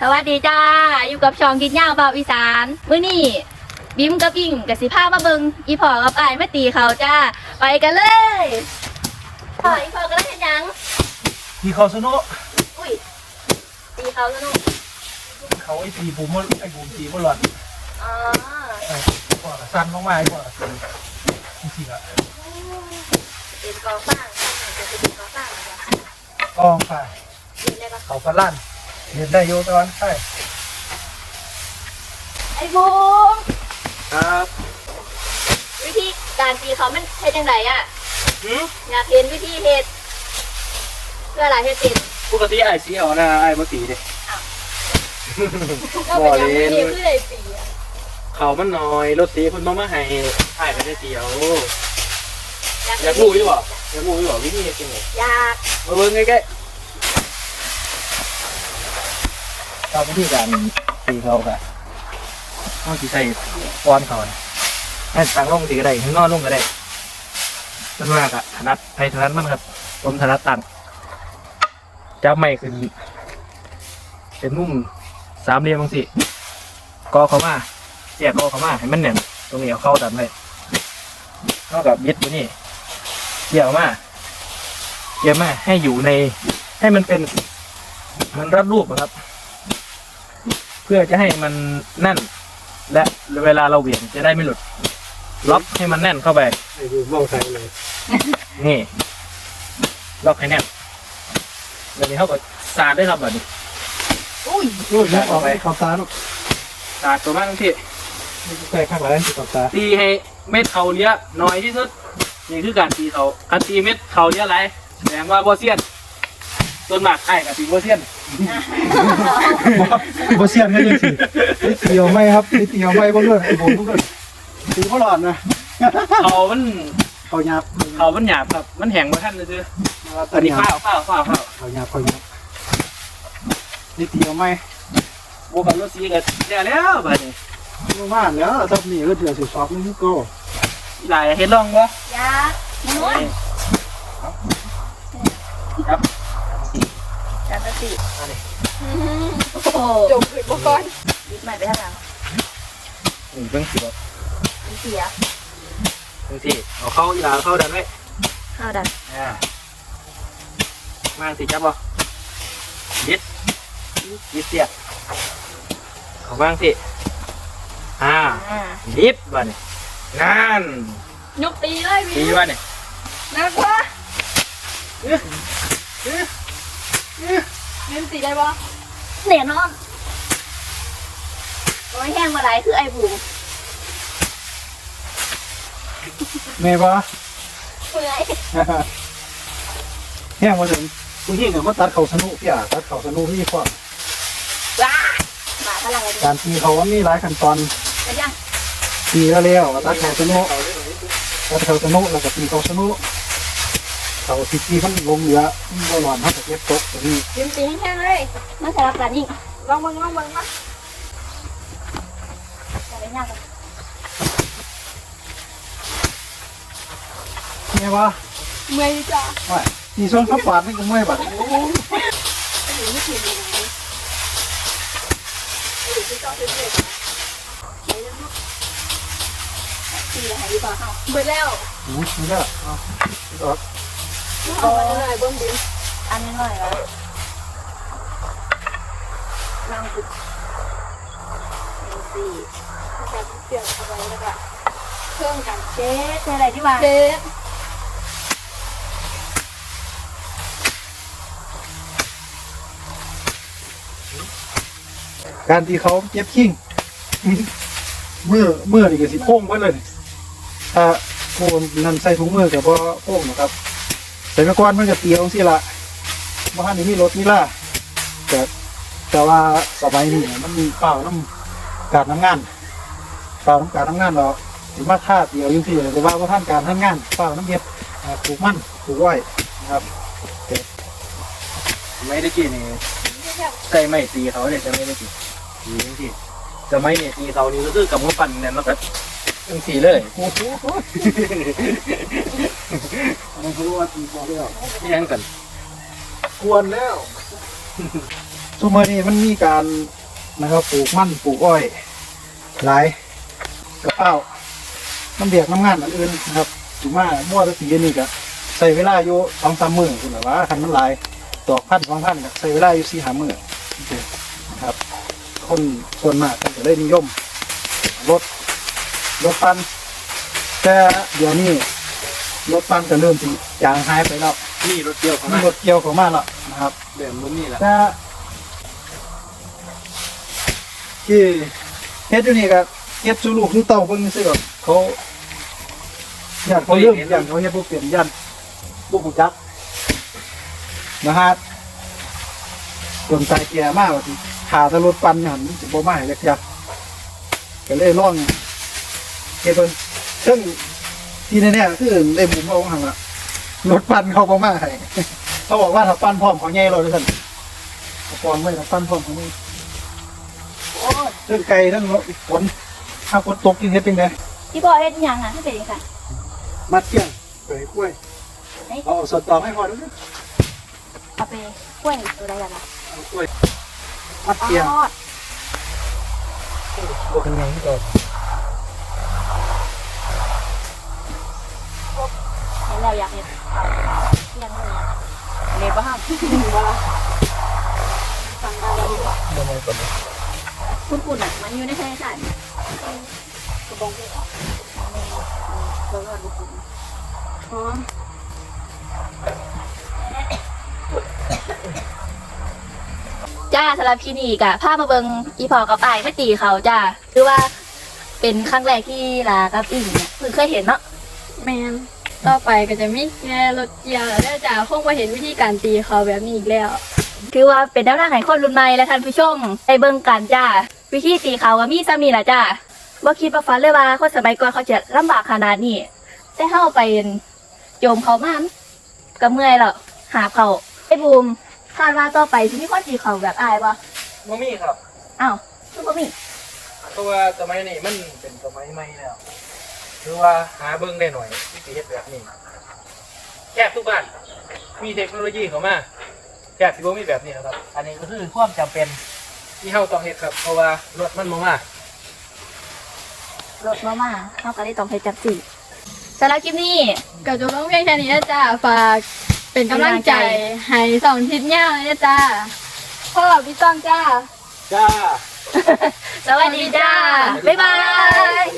สวัสดีจ้า อยู่กับช่องกินย่าวเบาอีสานมื้อนี้บิมกับอิงกับสิพามาเบิงอีพ่อกับอ้ายมาตีเขาจ้า ไปกันเลยพ่ออีพ่อก็เล่นเห็นหยังที่เขาสนุกอุ้ยตีเขาสนุกเขาไอ้ตีผมว่าไอ้ผมตีบ่หลอดอ๋อไอ้พ่อก็สั้นลงมาไอ้พ่อก็ตีจริงๆอะเป็นกองฟางข้างหนึ่งจะเป็นกองฟางนะจ๊ะกองไปเรี ยนได้ปะเขาก็ลั่นเรียนได้โยตอนใช่ไอ้บูมครับวิธีการตีเขามันเฮ็ดจังไดอะหืมอยากเห็นวิธีเฮ็ดเพื่ออะไรเฮ็ดติดปกติไอ้สีเอาหน้าไอ้บ่ตีเด้ก็เป็นยังไม่ดีคือได้ตีอะเขามันน้อยรถสีเพิ่นมามาให้ไอ้ไม่ได้เตียวอยากอยากรู้อยู่บ่อยากรู้อยู่บ่วิธีเฮ็ดจังไดอยากมาเบิ่งใกล้ๆ ตามวิธีการตีเขาค่ะเอาสิใส่ป้อนเขาเนี่ยให้ตั้งลงสิก็ได้ให้นอนลงก็ได้ส่วนมากอะถนัดใครถนัดมันครับผมถนัดตั้งจับไม่ขึ้นเป็นมุมสามเหลี่ยมบางสิกอเขามาเสียกอเขามาให้มันแน่นตรงนี้เอาเข้าดันไว้เท่ากับยึดไว้นี่เกี่ยวมาเยอะมาให้อยู่ในให้มันเป็นมันรัดรูปอะครับ พื่อจะให้มันแน่น และเวลาเราเหวี่ยงจะได้ไม่หลุด ล็อกให้มันแน่นเข้าไปไอ้ดูมองใส่เลยนี่ ล็อกให้แน่นแบบนี้เขาก็สาดได้ครับแบบนี้อุ้ยรูดแล้วออกไปขอบตาลูกสาดตัวมากที่ใส่ข้างหลังขอบตาตีให้เม็ดเขาเลี้ยน้อยที่สุดนี่คือการตีเขาการตีเม็ดเขาเลี้ยอะไรแสดงว่าโบเซียน ต้นหมากไอ้กับตีโบเซียนบ่เสียนให้ยังสินิดเดียวไม่ครับนิดเดียวไม่บ่เลือดไอ้ผมบ่เลือดตีบ่หลอดนะเขามันเขาหยาบเขามันหยาบครับ มันแห้งมาท่านเลยซื้ออันนี้ข้าวข้าวข้าวข้าวเขาหยาบเขาหยาบนิดเดียวไม่บวกกับรถสีกันแล้วแล้วบัดนี้บ่มาแล้วถ้ามีก็เดือดสิสอบนี่ก็หลายเห็นลองบ่อยากม้วนครับจัน ตติอันนี้โอ้โหจบอุปกรณ์ยึดใหม่ไปทางหลังนี่เพิ่งสิบมันเสียเพิ่งสิเอาเข้าอีหลาเข้าดันไว้ข้าวดันอ่ามาสิจับบ่ยึดยึดเสียเขาบ้างสิอ่าอ่ายิบบัดนี้นั่นยกตีเลยตีพี่บัดนี้นักวะ เล่นตีได้ปะเหนียนอนโอ้ยแห้งมาไหลายคือไอ้บุ๋มแม่บ่เปื่อยแห้งมาถึงผู้หญิงเนี่ยมาตัดเขาสนุกพี่อะตัดเขาสนุกพี่ก่อนว้าหมาพลังอะไรการตีเขามันมีหลายขั้นตอนไปยังตีแล้วแล้วตัดเขาสนุกตัดเขาสนุกแล้วก็ตีเขาสนุก เขาตีตีมันลงเหลือมันบ่หลอนเขาจะเก็บตกตัวนี้ยืมตีแห้งๆเลยมาสลับกันอีกลองเบิ่งลองเบิ่งมาอะไรยากอะแม่ว่าเมื่อยจ้ะว่าตีส้นข้าวปาดนี่ก็ไม่บัดตีอะไรดีกว่าเฮาเบิดแล้วโอ้ยนี่แล้วเอา เอาเอาไปเลยเบิ้งดิอันนี้หน่อยละลองดูสี่จะเปลี่ยนเข้าไปแล้วก็เครื่องกันเช็ดอะไรที่ว่าเช็ดการตีเขาเย็บขิงเมื่อเมื่อนี่ก็สิโค้งไว้เลยถ้าโค้งนั่นใส่ถุงมือกับว่าโค้งนะครับ ใส่ไปก่อนมันก็เตียวสิละว่าหันนี่มีรถนี่ล่ะแต่แต่ว่าสมัยนี้เนี่ยมันมีเปล่าน้ำการทำงานเปล่าน้ำการทำงานเราถือว่าท่าเดียวอยุ่งที่แต่ว่าว่าท่านการทำงานเปล่าน้ำเย็บอ่าปลูกมันปลูกอ้อยนะครับไม่ได้กินนี่ใส่ไม่ตีเขาเนี่ยจะไม่ได้กินตีจังสิจะไม่เนี่ยตีเขานี่ก็คือกับมือปั่นเนี่ยมันก็จังสีเลยโอ้โห อันนั้นเขาเรียกว่าตีบอลแล้วยังกันกวนแล้วซุมเมอนี้มันมีการนะครับปลูกมันปลูกอ้อยหลายกระเป๋าน้ำเบียกน้ำงานอันอื่นนะครับถือว่ามั่วแตะปีนี่ก็ใส่เวลาอยู่สองสามมื้อคุณหรือว่าคันมันหลายดอกพันสองพันก็ใส่เวลาอยู่สี่ห้ามื้อนะครับ คนส่วนมากก็ได้นิยมรถรถปันแต่เดี๋ยวนี้ รถปันก็เริ่มสิจางหายไปแล้วนี่รถเกี่ยวของมีมันรถเกี่ยวเข้ามาแล้วนะครับเดิมรุ่นนี่แหละแต่ที่เฮ็ดอยู่นี่ก็เฮ็ดสู่ลูกสู่เต้าเบิ่งซื่อดอกเขาอยากเขาเรื่องอยากเขาเฮ็ดบ่เปลี่ยนยันบ่ฮู้จักนะฮะจนตายแก่มากว่าสิขาแตะรถปั่นหันสิบ่มาให้จักจักก็เลยลองเฮ็ดเพิ่นซึ่ง ที่แน่ๆคือได้บุญเอาหั่นล่ะรถปั่นเขาบ่มาให้เขาบอกว่าถ้าปั้นพร้อมเขาแง่เราด้วยกันเอาปอนไว้ถ้าปั้นพร้อมเขาไม่โอ้ยเรื่องไก่เรื่องฝนถ้าฝนตกยิ่งเฮ็ดเป็นไงพี่พ่อเฮ็ดหยังอะให้เป็นค่ะมัดเกี่ยงเปยกล้วยเอาสดตอกให้พอด้วยเอาไปกล้วยตัวใดล่ะเอากล้วยมัดเกี่ยงทอดบวกกันยังที่ก่อ นเห็นแล้วอยากเห็นเอาเที่ยงเลยเล็บบ้างว่าฟังได้แล้วเดี๋ยวมาก่อนนะคุณคุณอะมันอยู่ในทะเลสาบกระบองเพชรอะเราก็ดูคุณอ๋อจ้าสำหรับพี่นี่กะพามาเบิงอีพอกับไอ้ายไม่ตีเขาจ้าคือว่าเป็นครั้งแรกที่ลากับอิงเนี่ยเพิ่งเคยเห็นเนาะแมน ต่อไปก็จะไม่แง่รถเกียร์แล้วจะคงมาเห็นวิธีการตีเขาแบบนี้อีกแล้ว คือว่าเป็นแนวทางให้คนรุ่นใหม่และท่านผู้ชมไปเบิ่งกันจ้าวิธีตีเขาว่ามีซ้ำนี่ล่ะจ้าบ่คิดว่าฝันเลยว่าคนสมัยก่อนเขาจะลำบากขนาดนี้แต่เฮาไปโจมเขามาก็เมื่อยแล้วหาเขาไอ้บูมคาดว่าต่อไปสิมีคนตีเขาแบบอายบ่บ่มีครับอ้าวคือบ่มีเพราะว่าสมัยนี้มันเป็นสมัยใหม่แล้ว คือว่าหาเบิ่งได้หน่อยวิธีเฮ็ดแบบนี้แทบทุกบ้านมีเทคโนโลยีเข้ามาแทบสิบ่มีแบบนี้ครับ อันนี้ก็คือความจำเป็นที่เฮาต้องเฮ็ดครับ เพราะว่ารถมันบ่มารถมามาเฮาก็เลยต้องเฮ็ดจังซี่สำหรับคลิปนี้ก็จะต้องเพียงแค่นี้นะจ้าฝากเป็นกำลังใจให้สองทิศเงาเลยนะจ้าพ่อพี่ต้องจ้าจ้า สวัสดีจ้า บ๊ายบาย